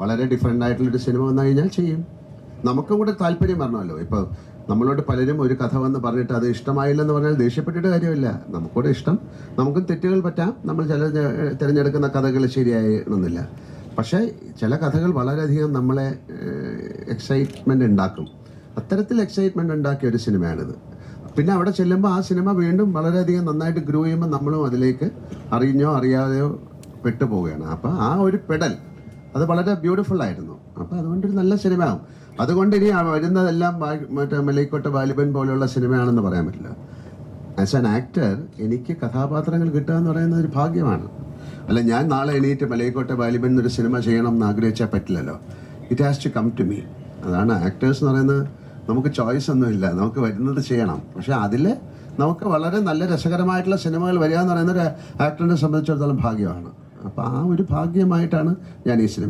വളരെ ഡിഫറെന്റ് ആയിട്ടുള്ളൊരു സിനിമ വന്നു കഴിഞ്ഞാൽ ചെയ്യും. നമുക്കും കൂടെ താല്പര്യം വരണമല്ലോ. ഇപ്പോൾ നമ്മളോട് പലരും ഒരു കഥ വന്ന് പറഞ്ഞിട്ട് അത് ഇഷ്ടമായില്ലെന്ന് പറഞ്ഞാൽ ദേഷ്യപ്പെട്ടിട്ട് കാര്യമില്ല. നമുക്കൂടെ ഇഷ്ടം. നമുക്കും തെറ്റുകൾ പറ്റാം. നമ്മൾ ചില തിരഞ്ഞെടുക്കുന്ന കഥകൾ ശരിയായിരുന്നില്ല പക്ഷേ ചില കഥകൾ വളരെയധികം നമ്മളെ എക്സൈറ്റ്മെന്റ് ഉണ്ടാക്കും. അത്തരത്തിൽ എക്സൈറ്റ്മെന്റ് ഉണ്ടാക്കിയ ഒരു സിനിമയാണിത് പിന്നെ അവിടെ ചെല്ലുമ്പോൾ ആ സിനിമ വീണ്ടും വളരെയധികം നന്നായിട്ട് ഗ്രോ ചെയ്യുമ്പോൾ നമ്മളും അതിലേക്ക് അറിഞ്ഞോ അറിയാതെയോ പെട്ടുപോവുകയാണ്. അപ്പോൾ ആ ഒരു പെടൽ അത് വളരെ ബ്യൂട്ടിഫുൾ ആയിരുന്നു. അപ്പോൾ അതുകൊണ്ടൊരു നല്ല സിനിമ സിനിമയാവും. അതുകൊണ്ട് ഇനി വരുന്നതെല്ലാം മറ്റേ മലൈക്കോട്ട ബാലിബൻ പോലെയുള്ള സിനിമയാണെന്ന് പറയാൻ പറ്റില്ല. ആസ് ആൻ ആക്ടർ എനിക്ക് കഥാപാത്രങ്ങൾ കിട്ടുക എന്ന് പറയുന്നത് ഒരു ഭാഗ്യമാണ്. അല്ല ഞാൻ നാളെ എണീറ്റ് മലയിക്കോട്ടെ ബാലിബൻ എന്നൊരു സിനിമ ചെയ്യണം എന്ന് ആഗ്രഹിച്ചാൽ പറ്റില്ലല്ലോ. It has to come to me അതാണ് ആക്ടേഴ്സ് എന്ന് പറയുന്നത്. നമുക്ക് ചോയ്സ് ഒന്നുമില്ല നമുക്ക് വരുന്നത് ചെയ്യണം. പക്ഷെ അതിൽ നമുക്ക് വളരെ നല്ല രസകരമായിട്ടുള്ള സിനിമകൾ വരിക എന്ന് പറയുന്ന ഒരു ആക്ടറിനെ സംബന്ധിച്ചിടത്തോളം ഭാഗ്യമാണ്. അപ്പോൾ ആ ഒരു ഭാഗ്യമായിട്ടാണ് ഞാൻ ഈ സിനിമ